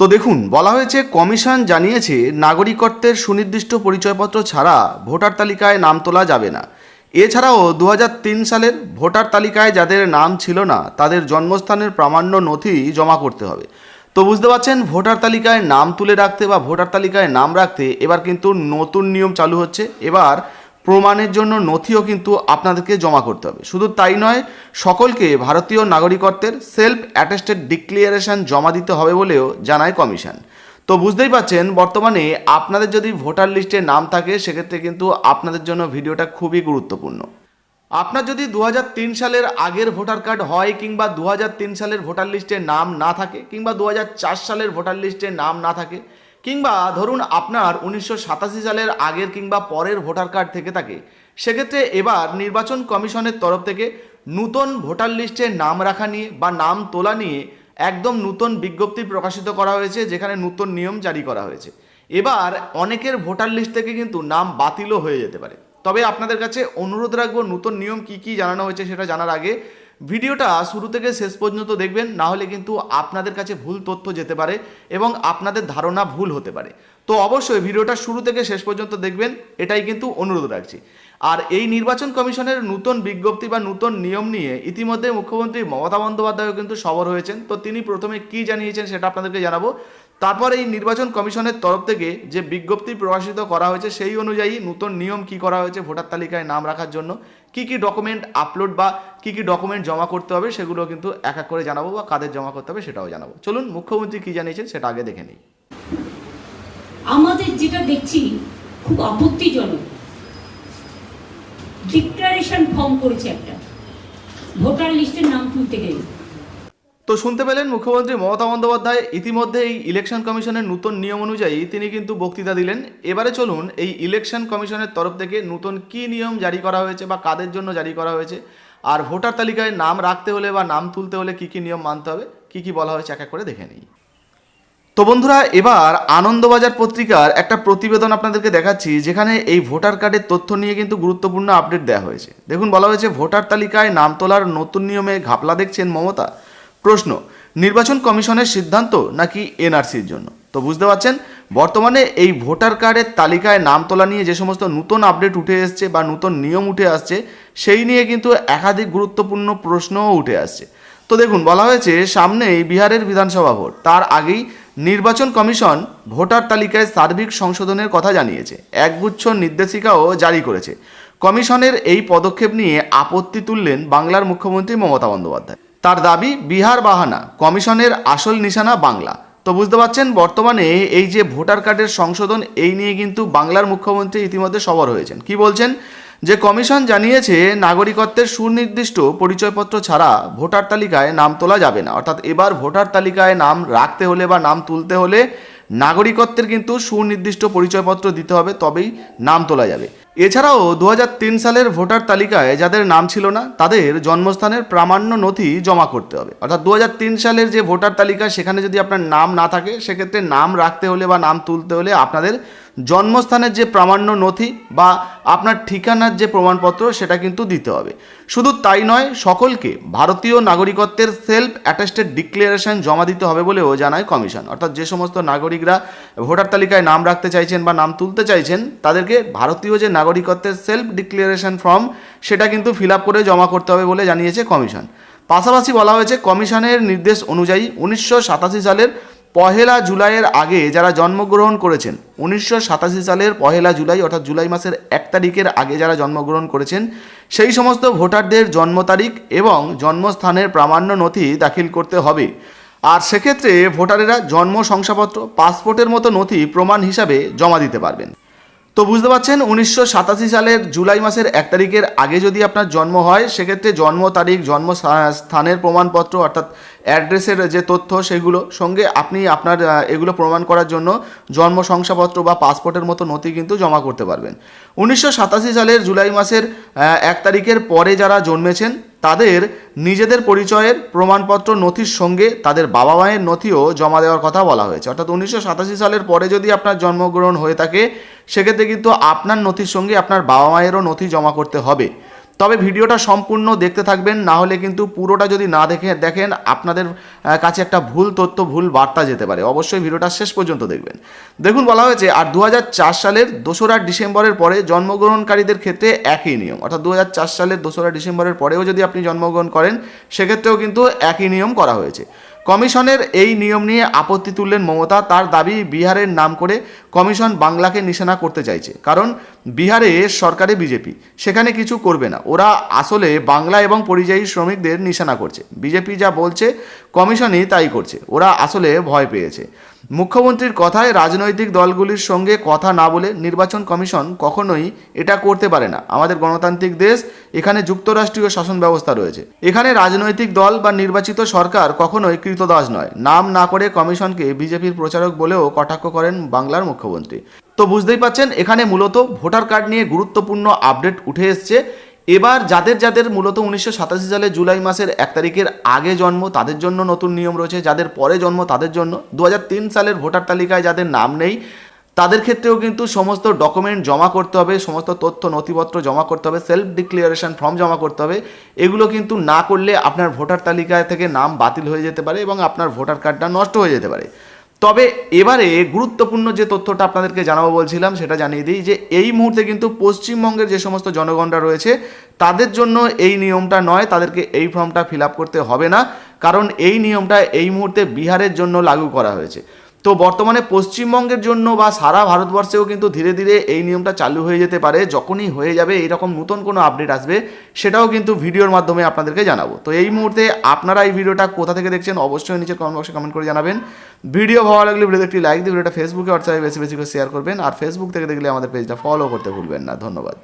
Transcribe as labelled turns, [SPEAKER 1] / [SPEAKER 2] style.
[SPEAKER 1] তো দেখুন, বলা হয়েছে কমিশন জানিয়েছে নাগরিকত্বের সুনির্দিষ্ট পরিচয়পত্র ছাড়া ভোটার তালিকায় নাম তোলা যাবে না। এছাড়াও দু হাজার তিন সালের ভোটার তালিকায় যাদের নাম ছিল না, তাদের জন্মস্থানের প্রামাণ্য নথি জমা করতে হবে। তো বুঝতে পারছেন, ভোটার তালিকায় নাম তুলে রাখতে বা ভোটার তালিকায় নাম রাখতে এবার কিন্তু নতুন নিয়ম চালু হচ্ছে। এবার প্রমাণের জন্য নথিও কিন্তু আপনাদেরকে জমা করতে হবে। শুধু তাই নয়, সকলকে ভারতীয় নাগরিকত্বের সেলফ অ্যাটেস্টেড ডিক্লিয়ারেশন জমা দিতে হবে বলেও জানায় কমিশন। তো বুঝতেই পাচ্ছেন, বর্তমানে আপনাদের যদি ভোটার লিস্টে নাম থাকে, সেক্ষেত্রে কিন্তু আপনাদের জন্য ভিডিওটা খুবই গুরুত্বপূর্ণ। আপনার যদি দু হাজার তিন সালের আগের ভোটার কার্ড হয় কিংবা দু হাজার তিন সালের ভোটার লিস্টে নাম না থাকে, কিংবা দু হাজার চার সালের ভোটার লিস্টে নাম না থাকে কিংবা ধরুন আপনার উনিশশো সাতাশি সালের আগের কিংবা পরের ভোটার কার্ড থেকে থাকে, সেক্ষেত্রে এবার নির্বাচন কমিশনের তরফ থেকে নূতন ভোটার লিস্টে নাম রাখা নিয়ে বা নাম তোলা নিয়ে একদম নূতন বিজ্ঞপ্তি প্রকাশিত করা হয়েছে, যেখানে নূতন নিয়ম জারি করা হয়েছে। এবার অনেকের ভোটার লিস্ট থেকে কিন্তু নাম বাতিলও হয়ে যেতে পারে। তবে আপনাদের কাছে অনুরোধ রাখব, নতুন নিয়ম কি কি জানানো হয়েছে সেটা জানার আগে ভিডিওটা শুরু থেকে শেষ পর্যন্ত দেখবেন, না হলে কিন্তু আপনাদের কাছে ভুল তথ্য যেতে পারে এবং আপনাদের ধারণা ভুল হতে পারে। তো অবশ্যই ভিডিওটা শুরু থেকে শেষ পর্যন্ত দেখবেন, এটাই কিন্তু অনুরোধ রাখছি। আর এই নির্বাচন কমিশনের নতুন বিজ্ঞপ্তি বা নতুন নিয়ম নিয়ে ইতিমধ্যে মুখ্যমন্ত্রী মমতা বন্দ্যোপাধ্যায়ও কিন্তু সবর হয়েছেন। তো তিনি প্রথমে কি জানিয়েছেন সেটা আপনাদেরকে জানাব। তারপর এই নির্বাচন কমিশনের তরফ থেকে যে বিজ্ঞপ্তি প্রকাশিত করা হয়েছে সেই অনুযায়ী নতুন নিয়ম কি করা হয়েছে ভোটার তালিকায় নাম রাখার জন্য, কি কি ডকুমেন্ট আপলোড বা কি কি ডকুমেন্ট জমা করতে হবে সেগুলো কিন্তু এক এক করে জানাব বা কাদের জমা করতে হবে সেটাও জানাব। চলুন মুখ্যমন্ত্রী কি জানিয়েছেন সেটা আগে দেখে নিই।
[SPEAKER 2] আমাদের যেটা দেখছি খুব আপত্তিজনক ডিক্লারেশন ফর্ম করেছে একটা। ভোটার লিস্টের নাম তুলতে গেলে।
[SPEAKER 1] তো শুনতে পেলেন মুখ্যমন্ত্রী মমতা বন্দ্যোপাধ্যায় ইতিমধ্যে এই ইলেকশন কমিশনের নতুন নিয়ম অনুযায়ী তিনি কিন্তু বক্তৃতা দিলেন। এবারে চলুন এই ইলেকশন কমিশনের তরফ থেকে নতুন কি নিয়ম জারি করা হয়েছে বা কাদের জন্য জারি করা হয়েছে? আর ভোটার তালিকায় নাম রাখতে হলে বা নাম তুলতে হলে কি কি নিয়ম মানতে হবে? কি কি বলা হয়েছে? এক এক করে দেখে নিই। তো বন্ধুরা, এবার আনন্দবাজার পত্রিকার একটা প্রতিবেদন আপনাদেরকে দেখাচ্ছি, যেখানে এই ভোটার কার্ডের তথ্য নিয়ে কিন্তু গুরুত্বপূর্ণ আপডেট দেওয়া হয়েছে। দেখুন, বলা হয়েছে, ভোটার তালিকায় নাম তোলার নতুন নিয়মে ঘাপলা দেখছেন মমতা। প্রশ্ন, নির্বাচন কমিশনের সিদ্ধান্ত নাকি এনআরসির জন্য? তো বুঝতে পারছেন, বর্তমানে এই ভোটার কার্ডের তালিকায় নাম তোলা নিয়ে যে সমস্ত নতুন আপডেট উঠে এসছে বা নতুন নিয়ম উঠে আসছে, সেই নিয়ে কিন্তু একাধিক গুরুত্বপূর্ণ প্রশ্নও উঠে আসছে। তো দেখুন, বলা হয়েছে, সামনেই বিহারের বিধানসভা ভোট। তার আগেই নির্বাচন কমিশন ভোটার তালিকায় সার্বিক সংশোধনের কথা জানিয়েছে। একগুচ্ছ নির্দেশিকাও জারি করেছে। কমিশনের এই পদক্ষেপ নিয়ে আপত্তি তুললেন বাংলার মুখ্যমন্ত্রী মমতা বন্দ্যোপাধ্যায়। তার দাবি, বিহার বাহানা, কমিশনের আসল নিশানা বাংলা। তো বুঝতে পারছেন, বর্তমানে এই যে ভোটার কার্ডের সংশোধন, এই নিয়ে কিন্তু বাংলার মুখ্যমন্ত্রী ইতিমধ্যে সবর হয়েছেন। কি বলছেন? যে কমিশন জানিয়েছে, নাগরিকত্বের সুনির্দিষ্ট পরিচয়পত্র ছাড়া ভোটার তালিকায় নাম তোলা যাবে না। অর্থাৎ এবার ভোটার তালিকায় নাম রাখতে হলে বা নাম তুলতে হলে নাগরিকত্বের কিন্তু সুনির্দিষ্ট পরিচয়পত্র দিতে হবে, তবেই নাম তোলা যাবে। এছাড়াও দু হাজার তিন সালের ভোটার তালিকায় যাদের নাম ছিল না, তাদের জন্মস্থানের প্রামাণ্য নথি জমা করতে হবে। অর্থাৎ দু হাজার তিন সালের যে ভোটার তালিকা, সেখানে যদি আপনার নাম না থাকে, সেক্ষেত্রে নাম রাখতে হলে বা নাম তুলতে হলে আপনাদের জন্মস্থানের যে প্রামাণ্য নথি বা আপনার ঠিকানার যে প্রমাণপত্র, সেটা কিন্তু দিতে হবে। শুধু তাই নয়, সকলকে ভারতীয় নাগরিকত্বের সেলফ অ্যাটাস্টেড ডিক্লারেশন জমা দিতে হবে বলেও জানায় কমিশন। অর্থাৎ যে সমস্ত নাগরিকরা ভোটার তালিকায় নাম রাখতে চাইছেন বা নাম তুলতে চাইছেন, তাদেরকে ভারতীয় যে নাগরিকত্বের সেলফ ডিক্লারেশন ফর্ম সেটা কিন্তু ফিল আপ করে জমা করতে হবে বলে জানিয়েছে কমিশন। পাশাপাশি বলা হয়েছে, কমিশনের নির্দেশ অনুযায়ী উনিশশো সাতাশি সালের পহেলা জুলাইয়ের আগে যারা জন্মগ্রহণ করেছেন, উনিশশো সাতাশি সালের পহেলা জুলাই অর্থাৎ জুলাই মাসের এক তারিখের আগে যারা জন্মগ্রহণ করেছেন, সেই সমস্ত ভোটারদের জন্ম তারিখ এবং জন্মস্থানের প্রামাণ্য নথি দাখিল করতে হবে। আর সেক্ষেত্রে ভোটারেরা জন্ম শংসাপত্র, পাসপোর্টের মতো নথি প্রমাণ হিসাবে জমা দিতে পারবেন। তো বুঝতে পারছেন, উনিশশো সাতাশি সালের জুলাই মাসের এক তারিখের আগে যদি আপনার জন্ম হয়, সেক্ষেত্রে জন্ম তারিখ, জন্ম স্থানের প্রমাণপত্র অর্থাৎ অ্যাড্রেসের যে তথ্য সেগুলো সঙ্গে আপনি আপনার এগুলো প্রমাণ করার জন্য জন্ম শংসাপত্র বা পাসপোর্টের মতো নথি কিন্তু জমা করতে পারবেন। উনিশশো সাতাশি সালের জুলাই মাসের এক তারিখের পরে যারা জন্মেছেন তাদের নিজেদের পরিচয়ের প্রমাণপত্র, নথির সঙ্গে তাদের বাবা মায়ের নথিও জমা দেওয়ার কথা বলা হয়েছে। অর্থাৎ উনিশশো সাতাশি সালের পরে যদি আপনার জন্মগ্রহণ হয়ে থাকে, সেক্ষেত্রে কিন্তু আপনার নথির সঙ্গে আপনার বাবা মায়েরও নথি জমা করতে হবে। তবে ভিডিওটা সম্পূর্ণ দেখতে থাকবেন, না হলে কিন্তু পুরোটা যদি না দেখে, দেখেন আপনাদের কাছে একটা ভুল তথ্য, ভুল বার্তা যেতে পারে। অবশ্যই ভিডিওটা শেষ পর্যন্ত দেখবেন। দেখুন, বলা হয়েছে, আর দু হাজার চার সালের দোসরা ডিসেম্বরের পরে জন্মগ্রহণকারীদের ক্ষেত্রে একই নিয়ম। অর্থাৎ দু হাজার চার সালের দোসরা ডিসেম্বরের পরেও যদি আপনি জন্মগ্রহণ করেন, সেক্ষেত্রেও কিন্তু একই নিয়ম করা হয়েছে। কমিশনের এই নিয়ম নিয়ে আপত্তি তুললেন মমতা। তার দাবি বিহারের নাম করে কমিশন বাংলাকে নিশানা করতে চাইছে। কারণ বিহারে সরকারে বিজেপি, সেখানে কিছু করবে না। ওরা আসলে বাংলা এবং পরিযায়ী শ্রমিকদের নিশানা করছে। বিজেপি যা বলছে, কমিশনই তাই করছে। ওরা আসলে ভয় পেয়েছে। মুখ্যমন্ত্রীর কথায় রাজনৈতিক দলগুলির সঙ্গে কথা না বলে নির্বাচন কমিশন কখনোই এটা করতে পারে না। আমাদের গণতান্ত্রিক দেশ, এখানে যুক্তরাষ্ট্রীয় শাসন ব্যবস্থা রয়েছে। এখানে রাজনৈতিক দল বা নির্বাচিত সরকার কখনোই কৃতদাস নয়। নাম না করে কমিশনকে বিজেপির প্রচারক বলেও কটাক্ষ করেন বাংলার মুখ্যমন্ত্রী। তো বুঝতেই পাচ্ছেন, এখানে মূলত ভোটার কার্ড নিয়ে গুরুত্বপূর্ণ আপডেট উঠে এসছে। এবার যাদের যাদের মূলত উনিশশো সাতাশি সালে জুলাই মাসের এক তারিখের আগে জন্ম, তাদের জন্য নতুন নিয়ম রয়েছে। যাদের পরে জন্ম, তাদের জন্য। দু হাজার তিন সালের ভোটার তালিকায় যাদের নাম নেই, তাদের ক্ষেত্রেও কিন্তু সমস্ত ডকুমেন্ট জমা করতে হবে, সমস্ত তথ্য নথিপত্র জমা করতে হবে সেলফ ডিক্লিয়ারেশন ফর্ম জমা করতে হবে। এগুলো কিন্তু না করলে আপনার ভোটার তালিকা থেকে নাম বাতিল হয়ে যেতে পারে এবং আপনার ভোটার কার্ডটা নষ্ট হয়ে যেতে পারে। তবে এবারে গুরুত্বপূর্ণ যে তথ্যটা আপনাদেরকে জানাব বলছিলাম, সেটা জানিয়ে দিই যে এই মুহূর্তে কিন্তু পশ্চিমবঙ্গের যে সমস্ত জনগণরা রয়েছে, তাদের জন্য এই নিয়মটা নয়, তাদেরকে এই ফর্মটা ফিল করতে হবে না। কারণ এই নিয়মটা এই মুহূর্তে বিহারের জন্য লাগু করা হয়েছে। তো বর্তমানে পশ্চিমবঙ্গের জন্য বা সারা ভারতবর্ষেও কিন্তু ধীরে ধীরে এই নিয়মটা চালু হয়ে যেতে পারে, যখনই হয়ে যাবে এইরকম নতুন কোনো আপডেট আসবে, সেটাও কিন্তু ভিডিওর মাধ্যমে আপনাদেরকে জানাব। তো এই মুহূর্তে আপনারা এই ভিডিওটা কোথা থেকে দেখছেন অবশ্যই নিচে কমেন্ট বক্সে কমেন্ট করে জানাবেন। ভিডিও ভালো লাগলে ভিডিওতে একটি লাইক দিয়ে ভিডিওটা ফেসবুকে হোয়াটসঅ্যাপে বেশি বেশি করে শেয়ার করবেন। আর ফেসবুক থেকে দেখলে আমাদের পেজটা ফলো করতে ভুলবেন না। ধন্যবাদ।